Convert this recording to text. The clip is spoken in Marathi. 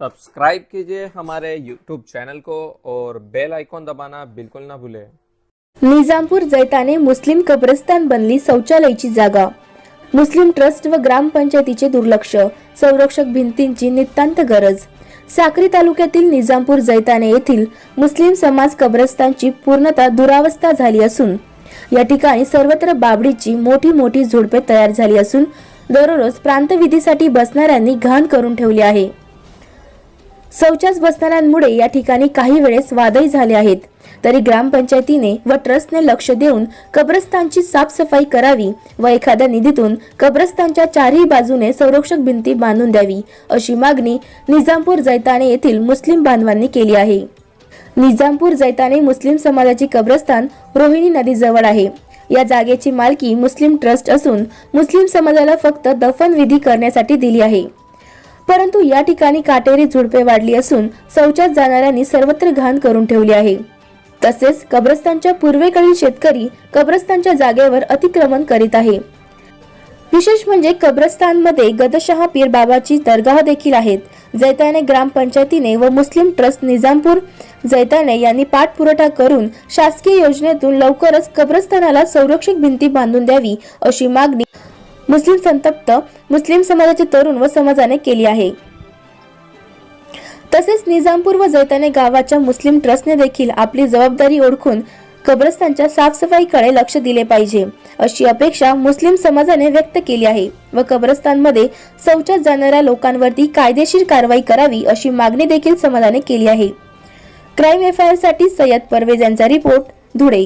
सब्सक्राइब कीजिए हमारे यूट्यूब चैनल को और बेल आइकॉन दबाना बिल्कुल ना भूले। निजामपूर जैताने मुस्लिम कब्रस्तान बनली शौचालयाची जागा। मुस्लिम ट्रस्ट व ग्रामपंचायतीचे दुर्लक्ष संरक्षक भिंतींची नितांत गरज। साक्री तालुक्यातील निजामपूर जैताने येथील मुस्लिम समाज कब्रस्तानची पूर्णतः दुरावस्था झाली असून या ठिकाणी सर्वत्र बाबडीची मोठी मोठी झुडपे तयार झाली असून दररोज प्रांतविधीसाठी बसणाऱ्यांनी घाण करून ठेवली आहे. शौचास बसणाऱ्यांमुळे या ठिकाणी काही वेळेस वादही झाले आहेत. तरी ग्रामपंचायतीने व ट्रस्टने लक्ष देऊन कब्रस्तानची साफसफाई करावी व एखाद्या निधीतून कब्रस्तानच्या चारही बाजूने संरक्षक भिंती बांधून द्यावी अशी मागणी निजामपूर जैताने येथील मुस्लिम बांधवांनी केली आहे. निजामपूर जैताने मुस्लिम समाजाची कब्रस्तान रोहिणी नदीजवळ आहे. या जागेची मालकी मुस्लिम ट्रस्ट असून मुस्लिम समाजाला फक्त दफन विधी करण्यासाठी दिली आहे. परंतु या ठिकाणी काटेरी झुडपे वाढली असून शौचात जाणाऱ्यांनी सर्वत्र घाण करून ठेवली आहे. तसेच कब्रस्तानच्या पूर्वेकडील शेतकरी कब्रस्तानच्या जागेवर अतिक्रमण करीत आहे. विशेष म्हणजे कब्रस्तानमध्ये गदशहा पीर बाबाची दरगाह देखील आहेत. जैताने ग्रामपंचायतीने व मुस्लिम ट्रस्ट निजामपूर जैताने यांनी पाठपुरवठा करून शासकीय योजनेतून लवकरच कब्रस्तानाला संरक्षक भिंती बांधून द्यावी अशी मागणी मुस्लिम संतप्त मुस्लिम समाजाचे तरुण व समाजाने केली आहे. तसेच निजामपूर व जैताने गावाच्या मुस्लिम ट्रस्टने देखील आपली जबाबदारी ओळखून कब्रस्तानच्या साफसफाईकडे लक्ष दिले पाहिजे अशी अपेक्षा मुस्लिम समाजाने व्यक्त केली आहे व कब्रस्तानमध्ये शौचात जाणाऱ्या लोकांवरती कायदेशीर कारवाई करावी अशी मागणी देखील समाजाने केली आहे. क्राईम एफ आय आरसाठी सय्यद परवेज यांचा रिपोर्ट धुळे.